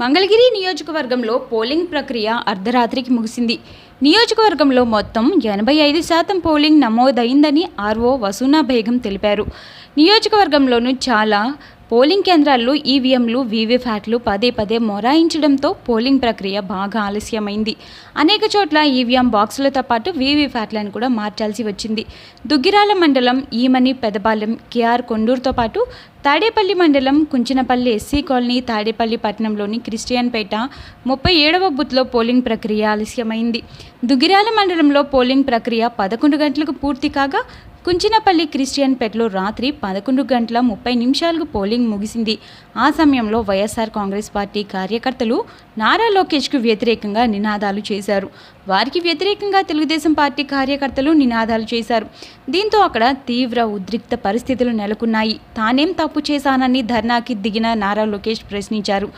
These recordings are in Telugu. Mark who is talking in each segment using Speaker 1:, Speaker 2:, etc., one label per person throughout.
Speaker 1: మంగళగిరి నియోజకవర్గంలో పోలింగ్ ప్రక్రియ అర్ధరాత్రికి ముగిసింది. నియోజకవర్గంలో మొత్తం ఎనభై ఐదు శాతం పోలింగ్ నమోదైందని ఆర్ఓ వసూనా బేగం తెలిపారు. నియోజకవర్గంలోనూ చాలా పోలింగ్ కేంద్రాల్లో ఈవీఎంలు వీవీప్యాట్లు పదే పదే మొరాయించడంతో పోలింగ్ ప్రక్రియ బాగా ఆలస్యమైంది. అనేక చోట్ల ఈవీఎం బాక్సులతో పాటు వీవీప్యాట్లను కూడా మార్చాల్సి వచ్చింది. దుగ్గిరాల మండలం ఈమని పెదపాలెం కేఆర్ కొండూరుతో పాటు తాడేపల్లి మండలం కుంచినపల్లి ఎస్సీ కాలనీ తాడేపల్లి పట్టణంలోని క్రిస్టియన్పేట ముప్పై ఏడవ బుత్లో పోలింగ్ ప్రక్రియ ఆలస్యమైంది. దుగ్గిరాల మండలంలో పోలింగ్ ప్రక్రియ పదకొండు గంటలకు పూర్తి కాగా కుంచినపల్లి క్రిస్టియన్ పెట్లో రాత్రి పదకొండు గంటల ముప్పై నిమిషాలకు పోలింగ్ ముగిసింది. ఆ సమయంలో వైఎస్ఆర్ కాంగ్రెస్ పార్టీ కార్యకర్తలు నారా లోకేష్కు వ్యతిరేకంగా నినాదాలు చేశారు. వారికి వ్యతిరేకంగా తెలుగుదేశం పార్టీ కార్యకర్తలు నినాదాలు చేశారు. దీంతో అక్కడ తీవ్ర ఉద్రిక్త పరిస్థితులు నెలకొన్నాయి. తానేం తప్పు చేశానని ధర్నాకి దిగిన నారా లోకేష్ ప్రశ్నించారు.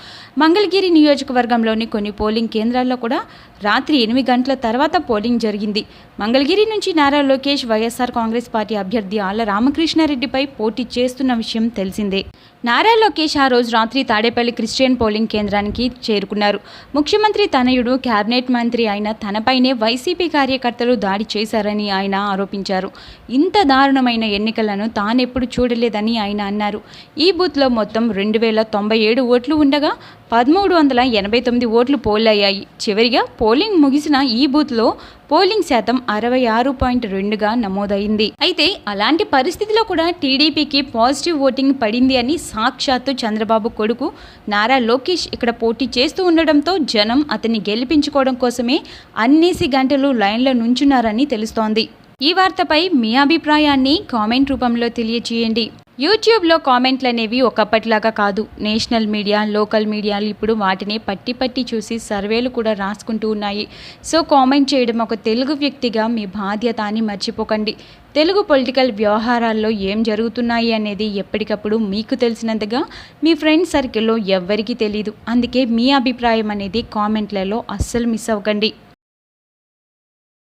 Speaker 1: మంగళగిరి నియోజకవర్గంలోని కొన్ని పోలింగ్ కేంద్రాల్లో కూడా రాత్రి ఎనిమిది గంటల తర్వాత పోలింగ్ జరిగింది. మంగళగిరి నుంచి Nara Lokesh YSR Congress party అభ్యర్థి ఆళ్ళ రామకృష్ణారెడ్డిపై పోటీ చేస్తున్న విషయం తెలిసిందే. నారా లోకేష్ ఆ రోజు రాత్రి తాడేపల్లి క్రిస్టియన్ పోలింగ్ కేంద్రానికి చేరుకున్నారు. ముఖ్యమంత్రి తనయుడు కేబినెట్ మంత్రి అయిన తనపైనే వైసీపీ కార్యకర్తలు దాడి చేశారని ఆయన ఆరోపించారు. ఇంత దారుణమైన ఎన్నికలను తానెప్పుడు చూడలేదని ఆయన అన్నారు. ఈ బూత్లో మొత్తం రెండు వేల తొంభై ఏడు ఓట్లు ఉండగా పదమూడు వందల ఎనభై తొమ్మిది ఓట్లు పోలయ్యాయి. చివరిగా పోలింగ్ ముగిసిన ఈ బూత్లో పోలింగ్ శాతం అరవై ఆరు పాయింట్ రెండుగా నమోదైంది. అయితే అలాంటి పరిస్థితిలో కూడా టీడీపీకి పాజిటివ్ ఓటింగ్ పడింది అని సాక్షాత్తు చంద్రబాబు కొడుకు నారా లోకేష్ ఇక్కడ పోటీ చేస్తూ ఉండడంతో జనం అతన్ని గెలిపించుకోవడం కోసమే అన్నేసి గంటలు లైన్లో నుంచున్నారని తెలుస్తోంది. ఈ వార్తపై మీ అభిప్రాయాన్ని కామెంట్ రూపంలో తెలియచేయండి యూట్యూబ్లో కామెంట్లు అనేవి ఒకప్పటిలాగా కాదు. నేషనల్ మీడియా లోకల్ మీడియాలు ఇప్పుడు వాటిని పట్టి పట్టి చూసి సర్వేలు కూడా రాసుకుంటూ ఉన్నాయి. సో కామెంట్ చేయడం ఒక తెలుగు వ్యక్తిగా మీ బాధ్యత అని మర్చిపోకండి. తెలుగు పొలిటికల్ వ్యవహారాల్లో ఏం జరుగుతున్నాయి అనేది ఎప్పటికప్పుడు మీకు తెలిసినంతగా మీ ఫ్రెండ్స్ సర్కిల్లో ఎవ్వరికీ తెలియదు అందుకే మీ అభిప్రాయం అనేది కామెంట్లలో అస్సలు మిస్ అవ్వకండి.